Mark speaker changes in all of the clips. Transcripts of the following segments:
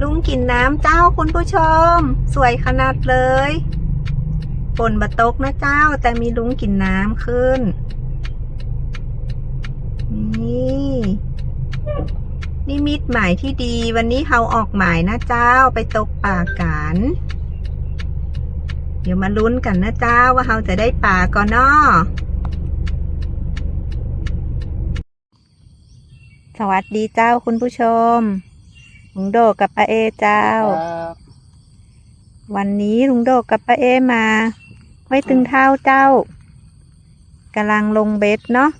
Speaker 1: ลุงกินน้ำเจ้าคุณผู้ชม สวยขนาดเลยฝนบะตกนะเจ้า แต่มีลุงกินน้ำขึ้น นี่ นี่มิดหมายที่ดี วันนี้เขาออกหมายนะเจ้าไปตกป่ากัน เดี๋ยวมาลุ้นกันนะเจ้าว่าเราจะได้ป่าก่อนนาะสวัสดีเจ้าคุณผู้ชม ลุงโดกับป้าเอเจ้า
Speaker 2: ครับ
Speaker 1: วันนี้ลุงโดกับป้าเอมาไว้ตึงเท้าเจ้ากำลังลงเบ็ดเนาะ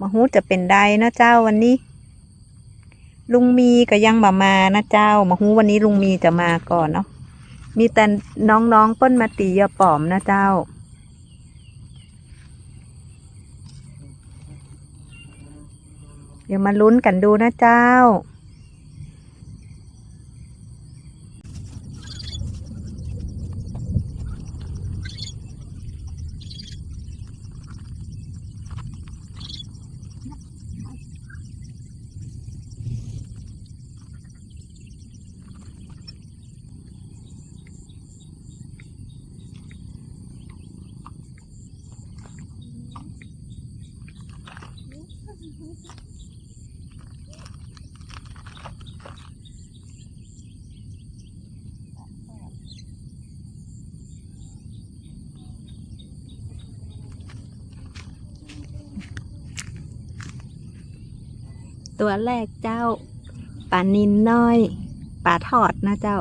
Speaker 1: มาฮู้จะเป็นใดนะเจ้าวันนี้ ลุงมีก็ยังบ่มานะเจ้า มาฮู้วันนี้ลุงมีจะมาก่อนเนาะมีแต่น้องๆเปิ้นมาตียาป๋อมนะเจ้า เดี๋ยวมาลุ้นกันดูนะเจ้า ตัวแรกเจ้าปลานินน้อยปลาทอดนะเจ้า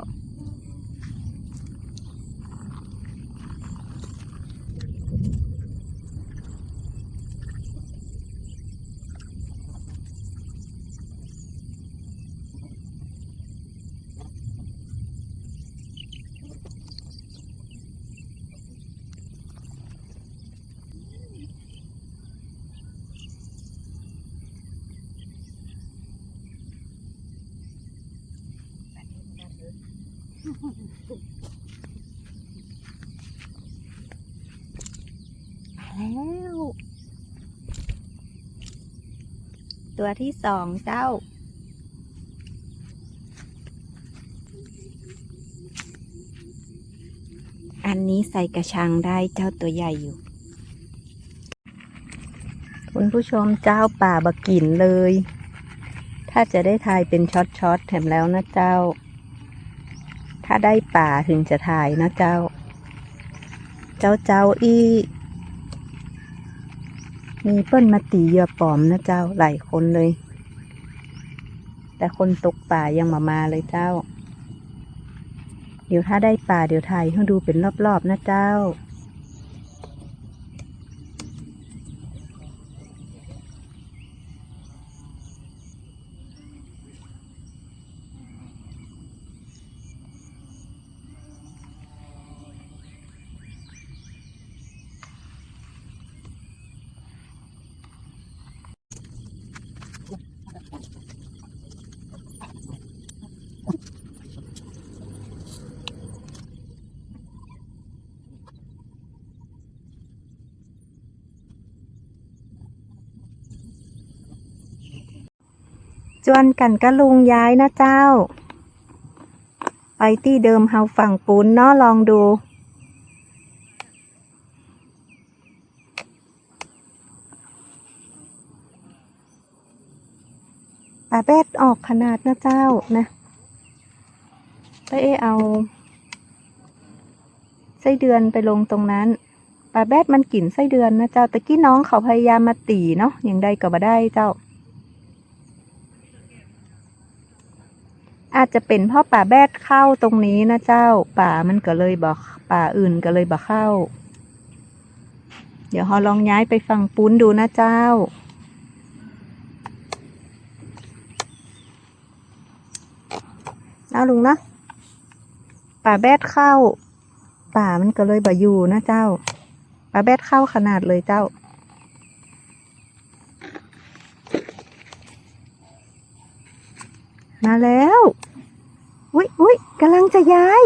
Speaker 1: มาแล้ว ตัวที่สองเจ้า อันนี้ใส่กระชังได้เจ้าตัวใหญ่อยู่ คุณผู้ชมเจ้าป่าบะกินเลย ถ้าจะได้ทายเป็นช็อตๆแถมแล้วนะเจ้า ถ้าได้ป่าถึงจะถ่ายนะเจ้า เจ้าเจ้าอีมีเปิ้นมาตีเหยื่อปอมนะเจ้าหลายคนเลย แต่คนตกป่ายังมามาเลยเจ้า เดี๋ยวถ้าได้ป่าเดี๋ยวถ่ายให้ดูเป็นรอบๆนะเจ้า จวนกันก็ลุงย้ายนะเจ้า ไปที่เดิมเฮาฝั่งปูนเนาะลองดูปลาเบ็ดออกขนาดนะเจ้านะไปเอเอาไส้เดือนไปลงตรงนั้นปลาแบดมันกลิ่นไส้เดือนนะเจ้า ตะกี้น้องเขาพยายามมาตีเนาะอย่างใดก็บ่ได้เจ้า อาจจะเป็นเพราะป่าแบดเข้าตรงนี้นะเจ้า ป่ามันก็เลยบอกป่าอื่นก็เลยบอกเข้า เดี๋ยวเราลองย้ายไปฝั่งปุ้นดูนะเจ้า เอาลุงนะป่าแบดเข้า ป่ามันก็เลยบ่อยู่นะเจ้าป่าแบดเข้าขนาดเลยเจ้า มาแล้ว อุ้ยอุ้ยกำลังจะย้าย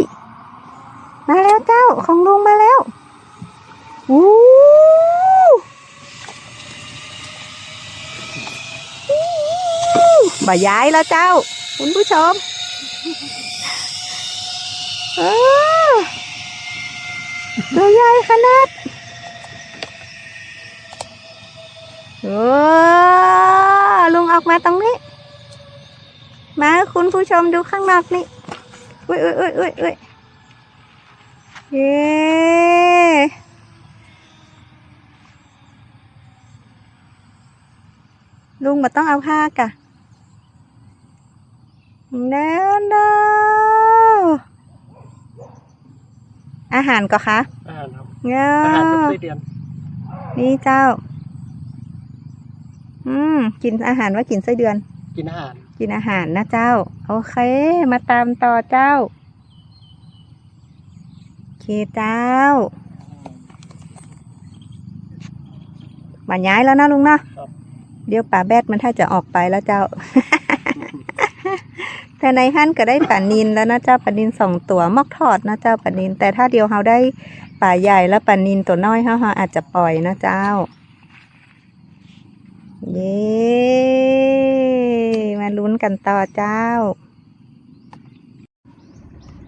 Speaker 1: มาแล้วเจ้าของลุงมาแล้วอู้อู้บ่ย้ายแล้วเจ้า คุณผู้ชมเออตัวใหญ่ขนาดโอ้ลุงออกมาตรงนี้ มาคุณผู้ชมดูข้างนอกนี่อุ้ยอุ้ยอุ้ยอุ้ยอุ้ยเย้ลุงมาต้องเอาผ้ากะเด้อเด้ออาหารก็คะ
Speaker 2: อาหารครับ
Speaker 1: เงี้ย
Speaker 2: อาหารเป็นไส้เดือน
Speaker 1: นี่เจ้า อืม กินอาหารว่ากินไส้เดือน
Speaker 2: กินอาหาร
Speaker 1: กินอาหารนะเจ้า โอเค มาตามต่อเจ้าโอเคเจ้ามาย้ายแล้วนะลุงเนาะ
Speaker 2: ครับ
Speaker 1: เดี๋ยวป่าแบดมันถ้าจะออกไปแล้วเจ้าแต่ในหั่นก็ได้ป่านินแล้วนะเจ้าป่านินสองตัวมอกทอดนะเจ้าป่านิน แต่ถ้าเดียวเขาได้ป่าใหญ่แล้วป่านินตัวน้อยเขาเขาอาจจะปล่อยนะเจ้า เย้ มาลุ้นกันต่อเจ้า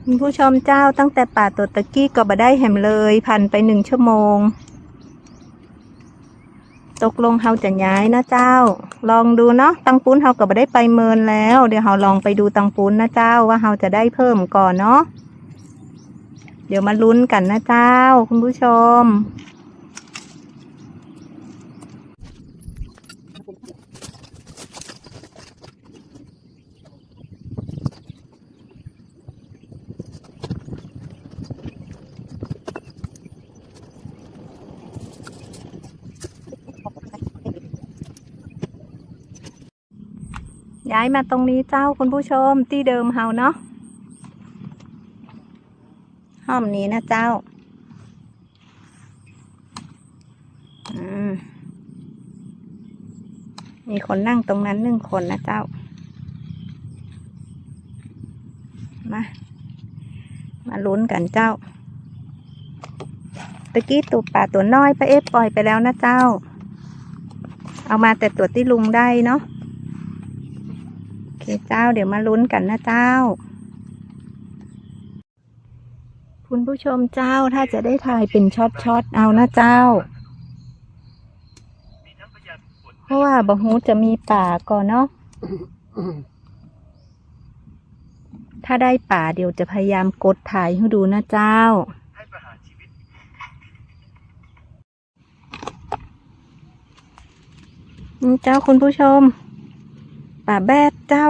Speaker 1: คุณผู้ชมเจ้าตั้งแต่ป่าตัวตะกี้ก็บ่ได้แหมเลยพันไปหนึ่งชั่วโมง ตกลงเฮาจะย้ายนะเจ้า ลองดูเนาะตังปูนเฮาก็บ่ได้ไปเมินแล้ว เดี๋ยวเฮาลองไปดูตังปูนนะเจ้าว่าเฮาจะได้เพิ่มก่อนเนาะเดี๋ยวมาลุ้นกันนะเจ้า คุณผู้ชม ย้ายมาตรงนี้เจ้าคุณผู้ชมที่เดิมเฮาเนาะห้อมนี้นะเจ้า อืม มีคนนั่งตรงนั้นหนึ่งคนนะเจ้า มา มาลุ้นกันเจ้า ตะกี้ตัวป่าตัวน้อยไปาเอฟปล่อยไปแล้วนะเจ้า เอามาแต่ตัวที่ลุงได้เนาะโอเคเจ้า เดี๋ยวมาลุ้นกันนะเจ้า คุณผู้ชมเจ้าถ้าจะได้ถ่ายเป็นช็อตๆเอานะเจ้า ราะว่าบะฮูจะมีป่าก่อนเนาะถ้าได้ป่าเดี๋ยวจะพยายามกดถ่ายให้ดูนะเจ้า เจ้าคุณผู้ชม ป่าแบดเจ้า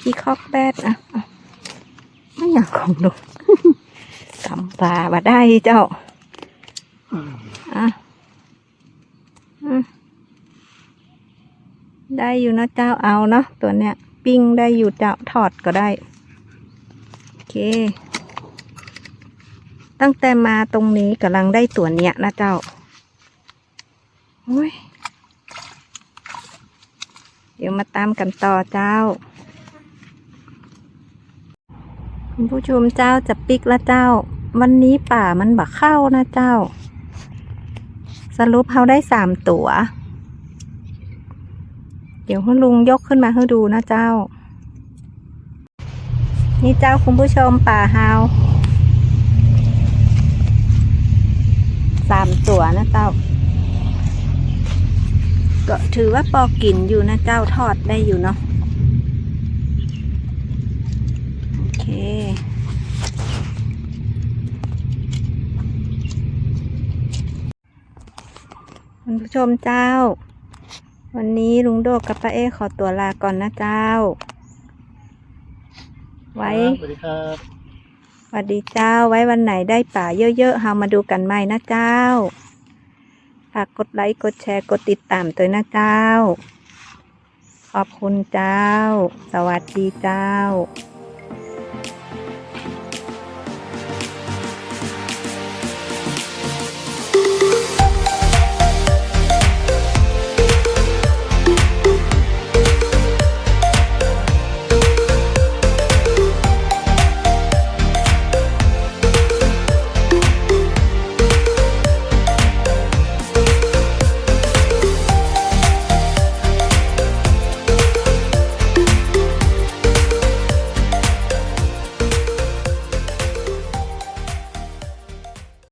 Speaker 1: พี่คอกแบดอะอะไม่อยากของดูกำป่าบ่ได้เจ้า อะอืม ได้อยู่นะเจ้าเอาเนาะตัวเนี้ย ปิ้งได้อยู่เจ้าทอดก็ได้ โอเค ตั้งแต่มาตรงนี้กำลังได้ตัวเนี้ยนะเจ้าโอ้ยเดี๋ยวมาตามกันต่อเจ้า คุณผู้ชมเจ้าจะปิกล้วเจ้า วันนี้ป่ามันบักเข้านะเจ้า สรุปเขาได้สามตัว ดี๋ยวคุณลุงยกขึ้นมาให้ดูนะเจ้า นี่เจ้าคุณผู้ชมป่าเฮาสามตัวนะเจ้า ก็ถือว่าปอกินอยู่นะเจ้าทอดได้อยู่เนาะโอเคคุณผู้ชมเจ้า วันนี้ลุงโดกกับป้าเอขอตัวลาก่อนนะเจ้า ไว้
Speaker 2: สวัสดีครับ
Speaker 1: สวัสดีเจ้า ไว้วันไหนได้ป่าเยอะๆเฮามาดูกันใหม่นะเจ้า ฝากกดไลค์ กดแชร์ กดติดตามตัวนะเจ้า ขอบคุณเจ้า สวัสดีเจ้า